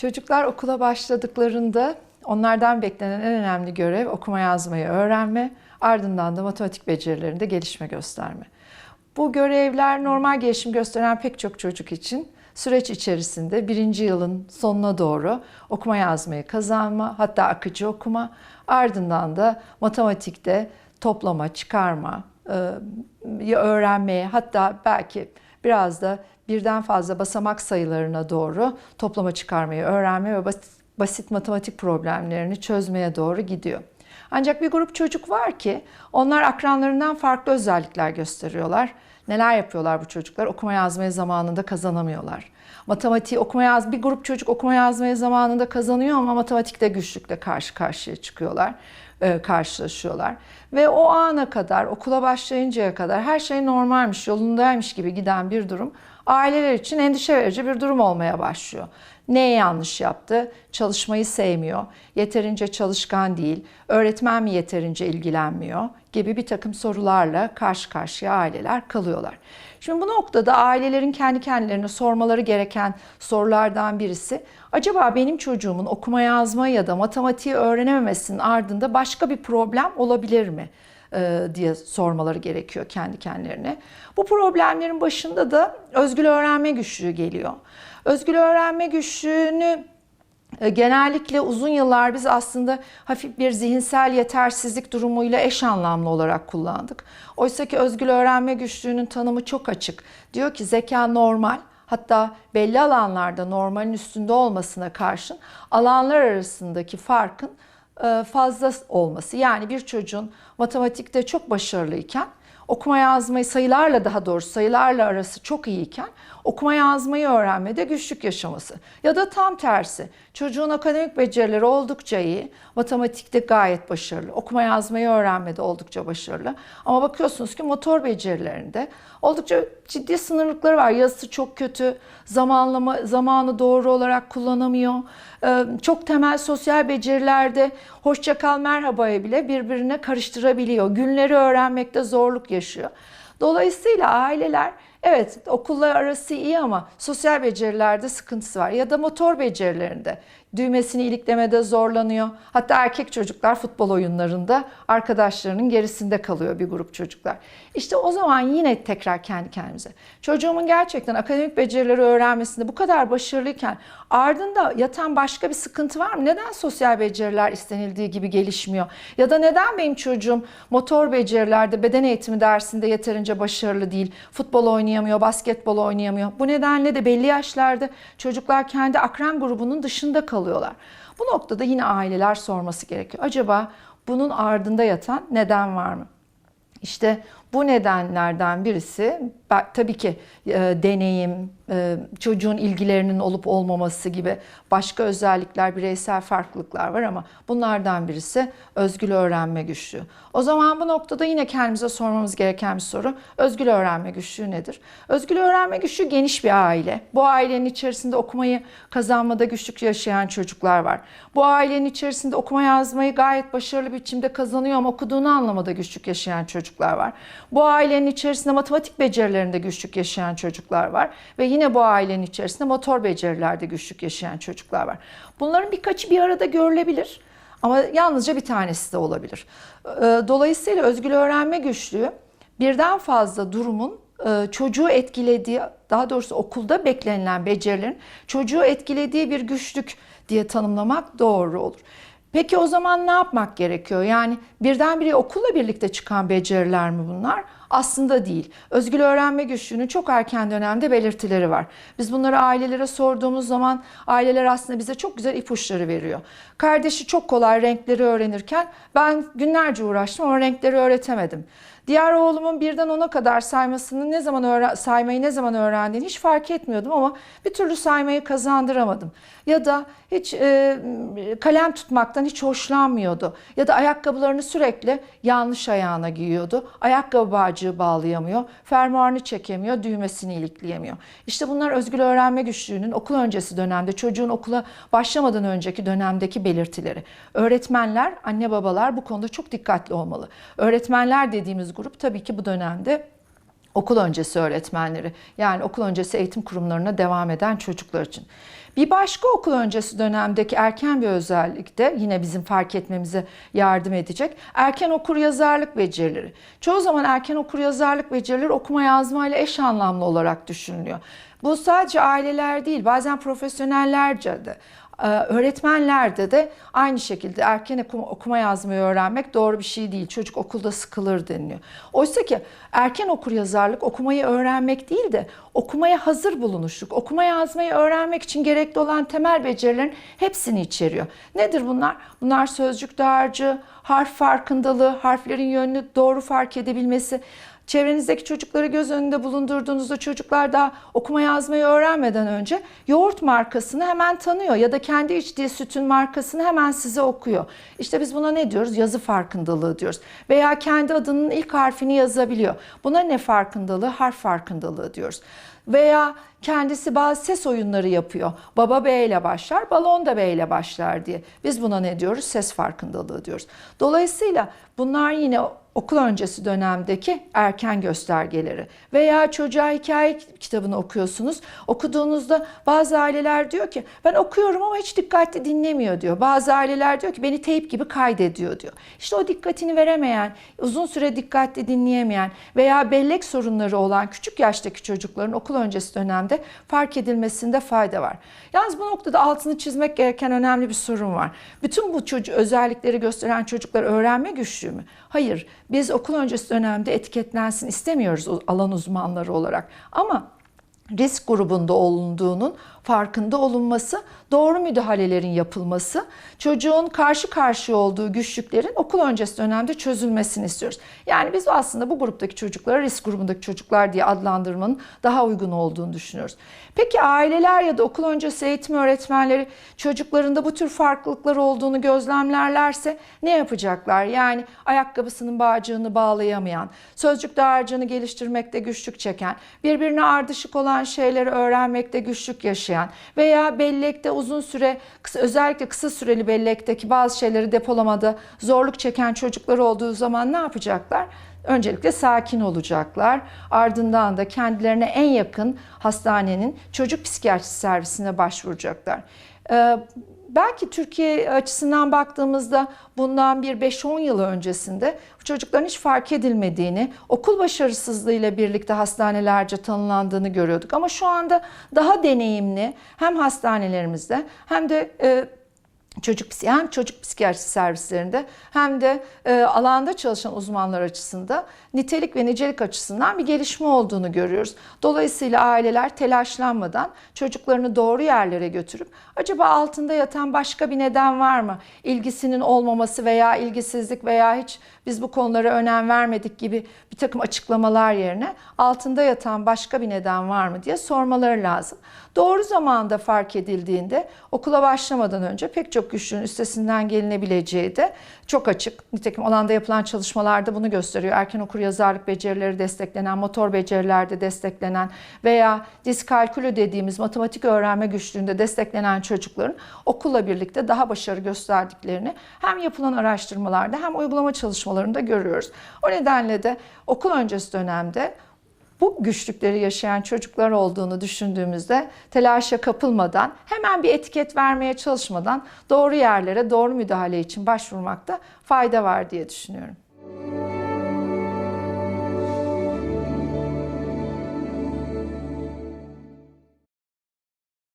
Çocuklar okula başladıklarında onlardan beklenen en önemli görev okuma yazmayı öğrenme, ardından da matematik becerilerinde gelişme gösterme. Bu görevler normal gelişim gösteren pek çok çocuk için süreç içerisinde birinci yılın sonuna doğru okuma yazmayı kazanma, hatta akıcı okuma, ardından da matematikte toplama, çıkarma, e, öğrenmeye, hatta belki biraz da birden fazla basamak sayılarına doğru toplama çıkarmayı öğrenme ve basit, basit matematik problemlerini çözmeye doğru gidiyor. Ancak bir grup çocuk var ki onlar akranlarından farklı özellikler gösteriyorlar. Neler yapıyorlar bu çocuklar? Okuma yazmayı zamanında kazanamıyorlar. Matematiği okuma yaz bir grup çocuk okuma yazmayı zamanında kazanıyor ama matematikte güçlükle karşı karşıya çıkıyorlar, e, karşılaşıyorlar. Ve o ana kadar okula başlayıncaya kadar her şey normalmiş, yolundaymış gibi giden bir durum aileler için endişe verici bir durum olmaya başlıyor. Ne yanlış yaptı? Çalışmayı sevmiyor, yeterince çalışkan değil, öğretmen mi yeterince ilgilenmiyor gibi bir takım sorularla karşı karşıya aileler kalıyorlar. Şimdi bu noktada ailelerin kendi kendilerine sormaları gereken sorulardan birisi acaba benim çocuğumun okuma yazma ya da matematiği öğrenememesinin ardında başka bir problem olabilir mi? diye sormaları gerekiyor kendi kendilerine. Bu problemlerin başında da özgül öğrenme güçlüğü geliyor. Özgül öğrenme güçlüğünü genellikle uzun yıllar biz aslında hafif bir zihinsel yetersizlik durumuyla eş anlamlı olarak kullandık. Oysa ki özgül öğrenme güçlüğünün tanımı çok açık. Diyor ki zeka normal, hatta belli alanlarda normalin üstünde olmasına karşın alanlar arasındaki farkın fazla olması. Yani bir çocuğun matematikte çok başarılıyken okuma yazmayı sayılarla daha doğrusu sayılarla arası çok iyiyken okuma yazmayı öğrenmede güçlük yaşaması. Ya da tam tersi çocuğun akademik becerileri oldukça iyi, matematikte gayet başarılı, okuma yazmayı öğrenmede oldukça başarılı. Ama bakıyorsunuz ki motor becerilerinde oldukça ciddi sınırlıkları var. Yazısı çok kötü, zamanlama zamanı doğru olarak kullanamıyor. Çok temel sosyal becerilerde hoşça kal merhabaya bile birbirine karıştırabiliyor. Günleri öğrenmekte zorluk yaşıyor. Dolayısıyla aileler evet okullar arası iyi ama sosyal becerilerde sıkıntısı var ya da motor becerilerinde düğmesini iliklemede zorlanıyor. Hatta erkek çocuklar futbol oyunlarında arkadaşlarının gerisinde kalıyor bir grup çocuklar. İşte o zaman yine tekrar kendi kendimize. Çocuğumun gerçekten akademik becerileri öğrenmesinde bu kadar başarılıyken ardında yatan başka bir sıkıntı var mı? Neden sosyal beceriler istenildiği gibi gelişmiyor? Ya da neden benim çocuğum motor becerilerde beden eğitimi dersinde yeterince başarılı değil? Futbol oynayamıyor, basketbol oynayamıyor. Bu nedenle de belli yaşlarda çocuklar kendi akran grubunun dışında kalıyorlar. Bu noktada yine aileler sorması gerekiyor. Acaba bunun ardında yatan neden var mı? İşte bu nedenlerden birisi tabii ki e, deneyim, e, çocuğun ilgilerinin olup olmaması gibi başka özellikler, bireysel farklılıklar var ama bunlardan birisi özgül öğrenme güçlüğü. O zaman bu noktada yine kendimize sormamız gereken bir soru. Özgül öğrenme güçlüğü nedir? Özgül öğrenme güçlüğü geniş bir aile. Bu ailenin içerisinde okumayı kazanmada güçlük yaşayan çocuklar var. Bu ailenin içerisinde okuma yazmayı gayet başarılı biçimde kazanıyor ama okuduğunu anlamada güçlük yaşayan çocuklar var. Bu ailenin içerisinde matematik becerilerinde güçlük yaşayan çocuklar var ve yine bu ailenin içerisinde motor becerilerde güçlük yaşayan çocuklar var. Bunların birkaçı bir arada görülebilir ama yalnızca bir tanesi de olabilir. Dolayısıyla özgül öğrenme güçlüğü birden fazla durumun çocuğu etkilediği, daha doğrusu okulda beklenilen becerilerin çocuğu etkilediği bir güçlük diye tanımlamak doğru olur. Peki o zaman ne yapmak gerekiyor? Yani birdenbire okulla birlikte çıkan beceriler mi bunlar? Aslında değil. Özgül öğrenme güçlüğünün çok erken dönemde belirtileri var. Biz bunları ailelere sorduğumuz zaman aileler aslında bize çok güzel ipuçları veriyor. Kardeşi çok kolay renkleri öğrenirken ben günlerce uğraştım ama renkleri öğretemedim. Diğer oğlumun birden ona kadar saymasını ne zaman saymayı ne zaman öğrendiğini hiç fark etmiyordum ama bir türlü saymayı kazandıramadım. Ya da hiç e, kalem tutmaktan hiç hoşlanmıyordu. Ya da ayakkabılarını sürekli yanlış ayağına giyiyordu. Ayakkabı bağcığı bağlayamıyor, fermuarını çekemiyor, düğmesini ilikleyemiyor. İşte bunlar özgül öğrenme güçlüğünün okul öncesi dönemde, çocuğun okula başlamadan önceki dönemdeki belirtileri. Öğretmenler, anne babalar bu konuda çok dikkatli olmalı. Öğretmenler dediğimiz grup tabii ki bu dönemde okul öncesi öğretmenleri yani okul öncesi eğitim kurumlarına devam eden çocuklar için. Bir başka okul öncesi dönemdeki erken bir özellik de yine bizim fark etmemize yardım edecek. Erken okur yazarlık becerileri. Çoğu zaman erken okur yazarlık becerileri okuma yazma ile eş anlamlı olarak düşünülüyor. Bu sadece aileler değil bazen profesyonellerce de öğretmenlerde de aynı şekilde erken okuma, okuma yazmayı öğrenmek doğru bir şey değil. Çocuk okulda sıkılır deniliyor. Oysa ki erken okur yazarlık okumayı öğrenmek değil de okumaya hazır bulunuşluk, okuma yazmayı öğrenmek için gerekli olan temel becerilerin hepsini içeriyor. Nedir bunlar? Bunlar sözcük dağarcığı, harf farkındalığı, harflerin yönünü doğru fark edebilmesi, Çevrenizdeki çocukları göz önünde bulundurduğunuzda çocuklar daha okuma yazmayı öğrenmeden önce yoğurt markasını hemen tanıyor ya da kendi içtiği sütün markasını hemen size okuyor. İşte biz buna ne diyoruz? Yazı farkındalığı diyoruz. Veya kendi adının ilk harfini yazabiliyor. Buna ne farkındalığı? Harf farkındalığı diyoruz. Veya kendisi bazı ses oyunları yapıyor. Baba B ile başlar, balon da B ile başlar diye. Biz buna ne diyoruz? Ses farkındalığı diyoruz. Dolayısıyla bunlar yine okul öncesi dönemdeki erken göstergeleri veya çocuğa hikaye kitabını okuyorsunuz. Okuduğunuzda bazı aileler diyor ki ben okuyorum ama hiç dikkatli dinlemiyor diyor. Bazı aileler diyor ki beni teyp gibi kaydediyor diyor. İşte o dikkatini veremeyen, uzun süre dikkatli dinleyemeyen veya bellek sorunları olan küçük yaştaki çocukların okul öncesi dönemde fark edilmesinde fayda var. Yalnız bu noktada altını çizmek gereken önemli bir sorun var. Bütün bu çocuk özellikleri gösteren çocuklar öğrenme güçlüğü mü? Hayır. Biz okul öncesi dönemde etiketlensin istemiyoruz alan uzmanları olarak. Ama risk grubunda olunduğunun farkında olunması, doğru müdahalelerin yapılması, çocuğun karşı karşıya olduğu güçlüklerin okul öncesi dönemde çözülmesini istiyoruz. Yani biz aslında bu gruptaki çocuklara risk grubundaki çocuklar diye adlandırmanın daha uygun olduğunu düşünüyoruz. Peki aileler ya da okul öncesi eğitim öğretmenleri çocuklarında bu tür farklılıklar olduğunu gözlemlerlerse ne yapacaklar? Yani ayakkabısının bağcığını bağlayamayan, sözcük dağarcığını geliştirmekte güçlük çeken, birbirine ardışık olan şeyleri öğrenmekte güçlük yaşayan, veya bellekte uzun süre özellikle kısa süreli bellekteki bazı şeyleri depolamada zorluk çeken çocuklar olduğu zaman ne yapacaklar? Öncelikle sakin olacaklar. Ardından da kendilerine en yakın hastanenin çocuk psikiyatrisi servisine başvuracaklar. Ee, belki Türkiye açısından baktığımızda bundan bir 5-10 yıl öncesinde bu çocukların hiç fark edilmediğini, okul başarısızlığıyla birlikte hastanelerce tanılandığını görüyorduk. Ama şu anda daha deneyimli hem hastanelerimizde hem de e, çocuk hem çocuk psikiyatrisi servislerinde hem de e, alanda çalışan uzmanlar açısından nitelik ve nicelik açısından bir gelişme olduğunu görüyoruz. Dolayısıyla aileler telaşlanmadan çocuklarını doğru yerlere götürüp acaba altında yatan başka bir neden var mı? İlgisinin olmaması veya ilgisizlik veya hiç biz bu konulara önem vermedik gibi bir takım açıklamalar yerine altında yatan başka bir neden var mı diye sormaları lazım. Doğru zamanda fark edildiğinde okula başlamadan önce pek çok güçlüğün üstesinden gelinebileceği de çok açık. Nitekim alanda yapılan çalışmalarda bunu gösteriyor. Erken okur yazarlık becerileri desteklenen, motor becerilerde desteklenen veya diskalkülü dediğimiz matematik öğrenme güçlüğünde desteklenen çocukların okulla birlikte daha başarı gösterdiklerini hem yapılan araştırmalarda hem uygulama çalışmalarında görüyoruz. O nedenle de okul öncesi dönemde bu güçlükleri yaşayan çocuklar olduğunu düşündüğümüzde telaşa kapılmadan, hemen bir etiket vermeye çalışmadan doğru yerlere doğru müdahale için başvurmakta fayda var diye düşünüyorum.